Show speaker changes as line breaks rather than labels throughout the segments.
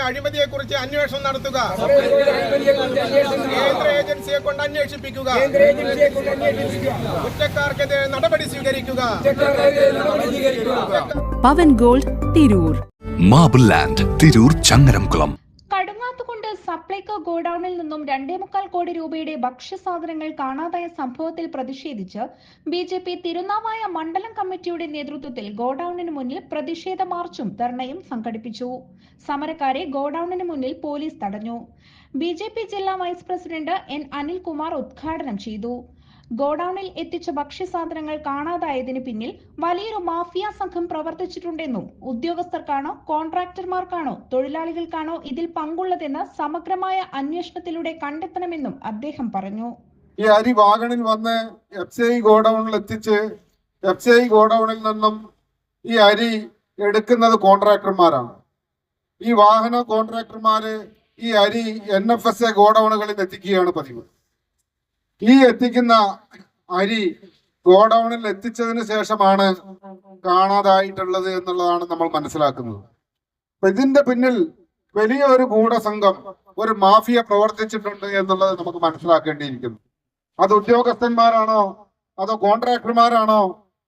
സപ്ലൈകോയിലെ അഴിമതിയെ കുറിച്ച് അന്വേഷണം നടത്തുക. കേന്ദ്ര ഏജൻസിയെ കൊണ്ട് അന്വേഷിപ്പിക്കുക. കുറ്റക്കാർക്കെതിരെ നടപടി സ്വീകരിക്കുക.
Pavan gold Tirur.
Marble land Tirur Changaramkulam.
Supplyco ഗോഡൌണിൽ നിന്നും രണ്ടേ മുക്കാൽ കോടി രൂപയുടെ ഭക്ഷ്യസാധനങ്ങൾ കാണാതായ സംഭവത്തിൽ പ്രതിഷേധിച്ച് ബി ജെ പി തിരുനാവായ മണ്ഡലം കമ്മിറ്റിയുടെ നേതൃത്വത്തിൽ ഗോഡൌണിന് മുന്നിൽ പ്രതിഷേധ മാർച്ചും ധർണയും സംഘടിപ്പിച്ചു. സമരക്കാരെ ഗോഡൌണിന് മുന്നിൽ പോലീസ് തടഞ്ഞു. ബി ജില്ലാ വൈസ് പ്രസിഡന്റ് എൻ അനിൽകുമാർ ഉദ്ഘാടനം ചെയ്തു. ഗോഡൌണിൽ എത്തിച്ച ഭക്ഷ്യസാധനങ്ങൾ കാണാതായതിന് പിന്നിൽ വലിയൊരു മാഫിയ സംഘം പ്രവർത്തിച്ചിട്ടുണ്ടെന്നും ഉദ്യോഗസ്ഥർക്കാണോ കോൺട്രാക്ടർമാർക്കാണോ തൊഴിലാളികൾക്കാണോ ഇതിൽ പങ്കുള്ളതെന്ന് സമഗ്രമായ അന്വേഷണത്തിലൂടെ കണ്ടെത്തണമെന്നും അദ്ദേഹം പറഞ്ഞു.
ഈ അരി വാഗണിൽ വന്ന് എഫ് സി ഐ ഗോഡൌണിൽ എത്തിച്ച് എഫ് സി ഐ ഗോഡൌണിൽ നിന്നും ഈ അരി എടുക്കുന്നത് കോൺട്രാക്ടർമാരാണ്. ഈ വാഹന കോൺട്രാക്ടർമാര് ഈ അരി എൻ എഫ് എസ് എ ഗോഡൌണുകളിൽ എത്തിക്കുകയാണ് പതിവ്. ഈ എത്തിക്കുന്ന അരി ഗോഡൌണിൽ എത്തിച്ചതിന് ശേഷമാണ് കാണാതായിട്ടുള്ളത് എന്നുള്ളതാണ് നമ്മൾ മനസ്സിലാക്കുന്നത്. അപ്പൊ ഇതിന്റെ പിന്നിൽ വലിയ ഒരു ഗൂഢസംഘം ഒരു മാഫിയ പ്രവർത്തിച്ചിട്ടുണ്ട് എന്നുള്ളത് നമുക്ക് മനസ്സിലാക്കേണ്ടിയിരിക്കുന്നു. അത് ഉദ്യോഗസ്ഥന്മാരാണോ? അതോ കോൺട്രാക്ടർമാരാണോ?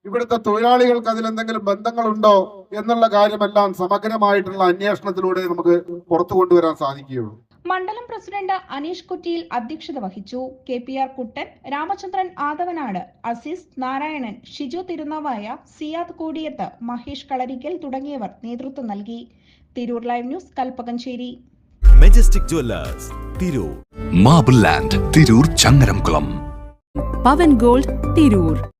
ഇവിടുത്തെ തൊഴിലാളികൾക്ക് അതിലെന്തെങ്കിലും ബന്ധങ്ങളുണ്ടോ എന്നുള്ള കാര്യമെല്ലാം സമഗ്രമായിട്ടുള്ള അന്വേഷണത്തിലൂടെ നമുക്ക് പുറത്തു കൊണ്ടുവരാൻ സാധിക്കുകയുള്ളൂ.
മണ്ഡലം പ്രസിഡന്റ് അനീഷ് കുറ്റിയിൽ അധ്യക്ഷത വഹിച്ചു. K P R Kuttan Ramachandran Athavanad Azeez Narayanan Shiju Thirunavaya Siyad Koodiyath Mahesh Kalarikkal തുടങ്ങിയവർ നേതൃത്വം നൽകി. Tirur live news Kalpakanchery.
Majestic jewellers Tirur.
Marble land Tirur Changaramkulam.
Pavan gold Tirur.